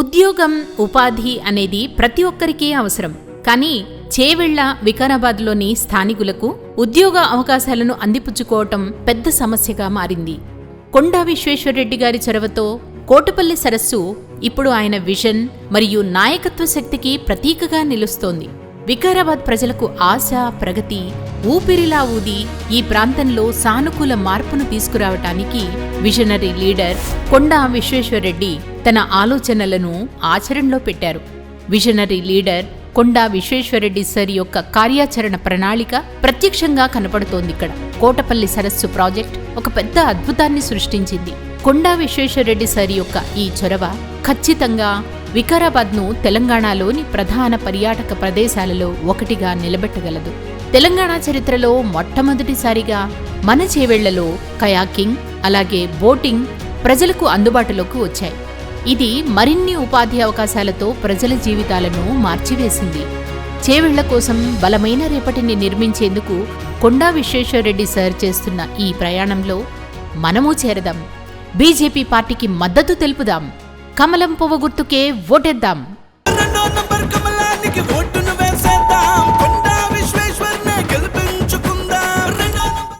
ఉద్యోగం ఉపాధి అనేది ప్రతి ఒక్కరికీ అవసరం. కానీ చేవెళ్ళ వికారాబాద్లోని స్థానికులకు ఉద్యోగ అవకాశాలను అందిపుచ్చుకోవటం పెద్ద సమస్యగా మారింది. కొండా విశ్వేశ్వరరెడ్డి గారి చొరవతో కోటపల్లి సరస్సు ఇప్పుడు ఆయన విజన్ మరియు నాయకత్వ శక్తికి ప్రతీకగా నిలుస్తోంది. వికారాబాద్ ప్రజలకు ఆశ ప్రగతి ఊపిరిలా ఊది ఈ ప్రాంతంలో సానుకూల మార్పును తీసుకురావటానికి విజనరీ లీడర్ కొండా విశ్వేశ్వరరెడ్డి తన ఆలోచనలను ఆచరణలో పెట్టారు. Visionary leader Konda Vishweshwar Reddy sir యొక్క కార్యాచరణ ప్రణాళిక ప్రత్యక్షంగా కనపడుతోంది ఇక్కడ. కోటపల్లి సరస్సు ప్రాజెక్ట్ ఒక పెద్ద అద్భుతాన్ని సృష్టించింది. కొండా విశ్వేశ్వరరెడ్డి సార్ యొక్క ఈ చొరవ ఖచ్చితంగా వికారాబాద్ను తెలంగాణలోని ప్రధాన పర్యాటక ప్రదేశాలలో ఒకటిగా నిలబెట్టగలదు. తెలంగాణ చరిత్రలో మొట్టమొదటిసారిగా మన చేవెళ్ళలో కయాకింగ్ అలాగే బోటింగ్ ప్రజలకు అందుబాటులోకి వచ్చాయి. ఇది మరిన్ని ఉపాధి అవకాశాలతో ప్రజల జీవితాలను మార్చివేసింది. చేవెళ్ళ కోసం బలమైన రేపటిని నిర్మించేందుకు కొండా విశ్వేశ్వరరెడ్డి సార్ చేస్తున్న ఈ ప్రయాణంలో మనము చేరదాం. బీజేపీ పార్టీకి మద్దతు తెలుపుదాం. కమలం పువ్వు గుర్తుకే ఓటేద్దాం. ఓటు